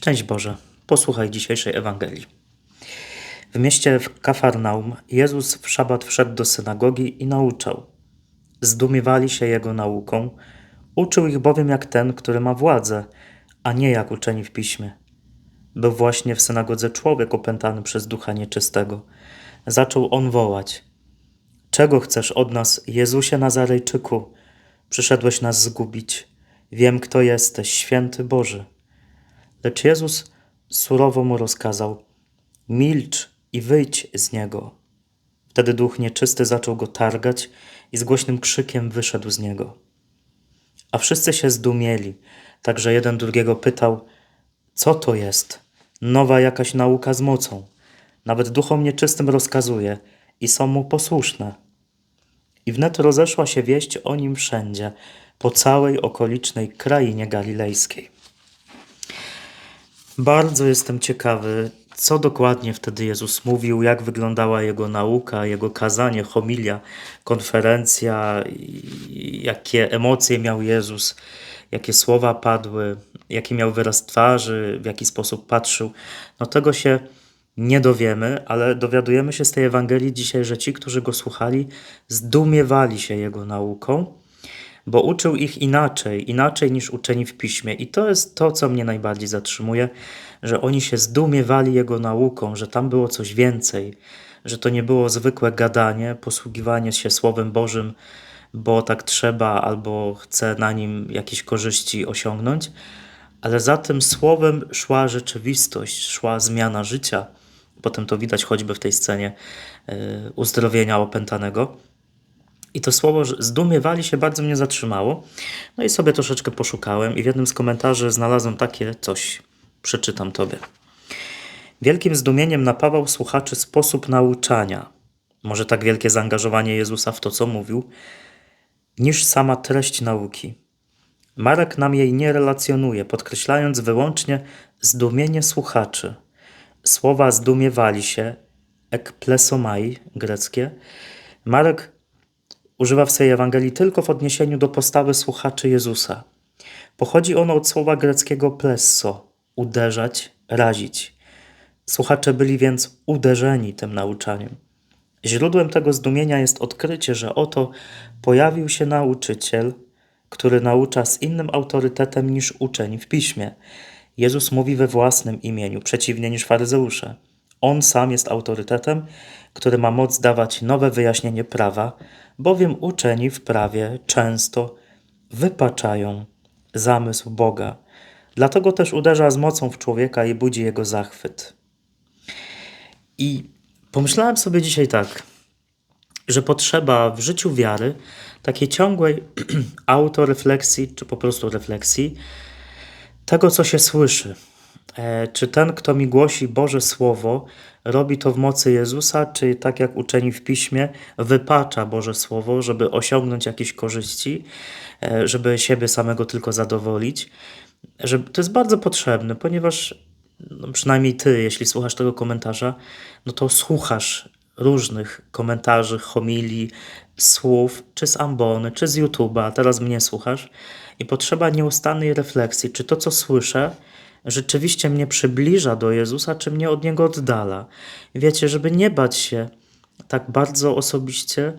Szczęść Boże, posłuchaj dzisiejszej Ewangelii. W mieście w Kafarnaum Jezus w szabat wszedł do synagogi i nauczał. Zdumiewali się Jego nauką, uczył ich bowiem jak ten, który ma władzę, a nie jak uczeni w piśmie. Był właśnie w synagodze człowiek opętany przez ducha nieczystego. Zaczął on wołać: Czego chcesz od nas, Jezusie Nazarejczyku? Przyszedłeś nas zgubić. Wiem, kto jesteś, święty Boży. Lecz Jezus surowo mu rozkazał: Milcz i wyjdź z niego. Wtedy duch nieczysty zaczął go targać i z głośnym krzykiem wyszedł z niego. A wszyscy się zdumieli, także jeden drugiego pytał: Co to jest? Nowa jakaś nauka z mocą. Nawet duchom nieczystym rozkazuje i są mu posłuszne. I wnet rozeszła się wieść o nim wszędzie, po całej okolicznej krainie galilejskiej. Bardzo jestem ciekawy, co dokładnie wtedy Jezus mówił, jak wyglądała jego nauka, jego kazanie, homilia, konferencja, jakie emocje miał Jezus, jakie słowa padły, jaki miał wyraz twarzy, w jaki sposób patrzył. No tego się nie dowiemy, ale dowiadujemy się z tej Ewangelii dzisiaj, że ci, którzy go słuchali, zdumiewali się jego nauką bo uczył ich inaczej, inaczej niż uczeni w piśmie. I to jest to, co mnie najbardziej zatrzymuje, że oni się zdumiewali jego nauką, że tam było coś więcej, że to nie było zwykłe gadanie, posługiwanie się Słowem Bożym, bo tak trzeba, albo chce na nim jakieś korzyści osiągnąć, ale za tym słowem szła rzeczywistość, szła zmiana życia. Potem to widać choćby w tej scenie e, uzdrowienia opętanego. I to słowo zdumiewali się bardzo mnie zatrzymało. No i sobie troszeczkę poszukałem i w jednym z komentarzy znalazłem takie coś. Przeczytam tobie. Wielkim zdumieniem napawał słuchaczy sposób nauczania. Może tak wielkie zaangażowanie Jezusa w to, co mówił, niż sama treść nauki. Marek nam jej nie relacjonuje, podkreślając wyłącznie zdumienie słuchaczy. Słowa zdumiewali się, ekplesomai greckie. Marek używa w swojej Ewangelii tylko w odniesieniu do postawy słuchaczy Jezusa. Pochodzi ono od słowa greckiego plesso uderzać, razić. Słuchacze byli więc uderzeni tym nauczaniem. Źródłem tego zdumienia jest odkrycie, że oto pojawił się nauczyciel, który naucza z innym autorytetem niż uczeń w piśmie. Jezus mówi we własnym imieniu, przeciwnie niż faryzeusze. On sam jest autorytetem, który ma moc dawać nowe wyjaśnienie prawa, bowiem uczeni w prawie często wypaczają zamysł Boga. Dlatego też uderza z mocą w człowieka i budzi jego zachwyt. I pomyślałem sobie dzisiaj tak, że potrzeba w życiu wiary takiej ciągłej autorefleksji, czy po prostu refleksji tego, co się słyszy, czy ten, kto mi głosi Boże Słowo, robi to w mocy Jezusa, czy tak jak uczeni w piśmie, wypacza Boże Słowo, żeby osiągnąć jakieś korzyści, e, żeby siebie samego tylko zadowolić? To jest bardzo potrzebne, ponieważ no przynajmniej ty, jeśli słuchasz tego komentarza, no to słuchasz różnych komentarzy, homilii, słów, czy z ambony, czy z YouTube'a, teraz mnie słuchasz i potrzeba nieustannej refleksji, czy to, co słyszę, rzeczywiście mnie przybliża do Jezusa, czy mnie od Niego oddala. Wiecie, żeby nie bać się tak bardzo osobiście,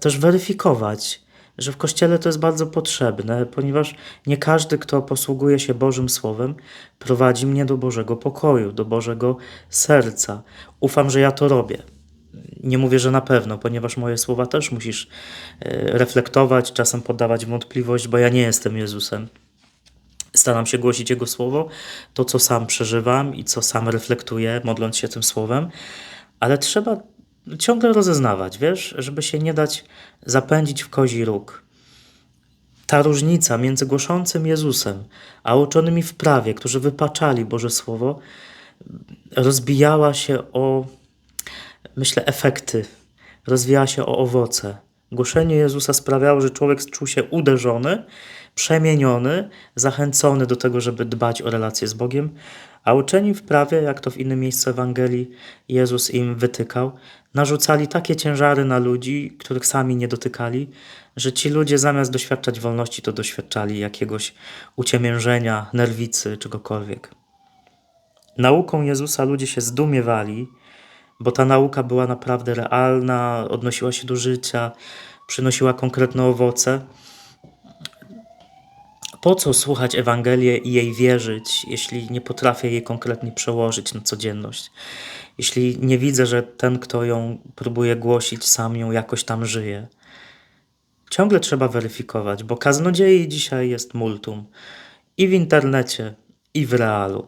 też weryfikować, że w Kościele to jest bardzo potrzebne, ponieważ nie każdy, kto posługuje się Bożym Słowem, prowadzi mnie do Bożego pokoju, do Bożego serca. Ufam, że ja to robię. Nie mówię, że na pewno, ponieważ moje słowa też musisz e, reflektować, czasem poddawać wątpliwość, bo ja nie jestem Jezusem. Staram się głosić Jego słowo, to co sam przeżywam i co sam reflektuję, modląc się tym słowem, ale trzeba ciągle rozeznawać, wiesz, żeby się nie dać zapędzić w kozi róg. Ta różnica między głoszącym Jezusem, a uczonymi w prawie, którzy wypaczali Boże Słowo, rozbijała się o, myślę, efekty, rozwijała się o owoce. Głoszenie Jezusa sprawiało, że człowiek czuł się uderzony, przemieniony, zachęcony do tego, żeby dbać o relacje z Bogiem, a uczeni w prawie, jak to w innym miejscu Ewangelii Jezus im wytykał, narzucali takie ciężary na ludzi, których sami nie dotykali, że ci ludzie zamiast doświadczać wolności, to doświadczali jakiegoś uciemiężenia, nerwicy, czegokolwiek. nauką Jezusa ludzie się zdumiewali, bo ta nauka była naprawdę realna, odnosiła się do życia, przynosiła konkretne owoce. Po co słuchać Ewangelię i jej wierzyć, jeśli nie potrafię jej konkretnie przełożyć na codzienność? Jeśli nie widzę, że ten, kto ją próbuje głosić, sam ją jakoś tam żyje. Ciągle trzeba weryfikować, bo kaznodziei dzisiaj jest multum. I w internecie, i w realu.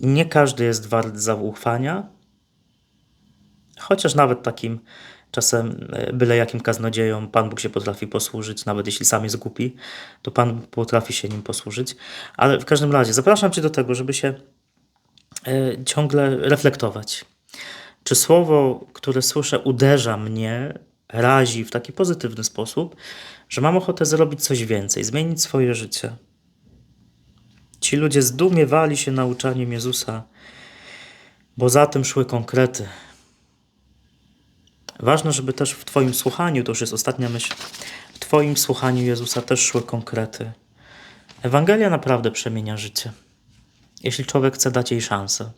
Nie każdy jest wart zaufania, chociaż nawet takim czasem e, byle jakim kaznodziejom Pan Bóg się potrafi posłużyć, nawet jeśli sam jest głupi, to Pan potrafi się nim posłużyć. Ale w każdym razie zapraszam Cię do tego, żeby się e, ciągle reflektować. Czy słowo, które słyszę, uderza mnie, razi w taki pozytywny sposób, że mam ochotę zrobić coś więcej, zmienić swoje życie? Ci ludzie zdumiewali się nauczaniem Jezusa, bo za tym szły konkrety. Ważne, żeby też w Twoim słuchaniu, to już jest ostatnia myśl, w Twoim słuchaniu Jezusa też szły konkrety. Ewangelia naprawdę przemienia życie, jeśli człowiek chce dać jej szansę.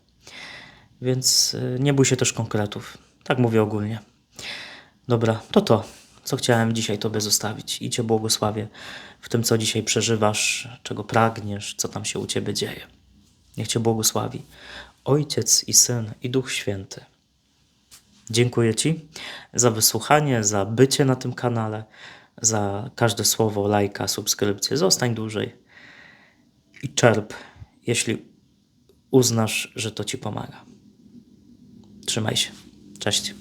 Więc y, nie bój się też konkretów. Tak mówię ogólnie. Dobra, to to, co chciałem dzisiaj Tobie zostawić. I Cię błogosławię w tym, co dzisiaj przeżywasz, czego pragniesz, co tam się u Ciebie dzieje. Niech Cię błogosławi Ojciec i Syn i Duch Święty. Dziękuję Ci za wysłuchanie, za bycie na tym kanale, za każde słowo, lajka, subskrypcję. Zostań dłużej i czerp, jeśli uznasz, że to Ci pomaga. Trzymaj się. Cześć.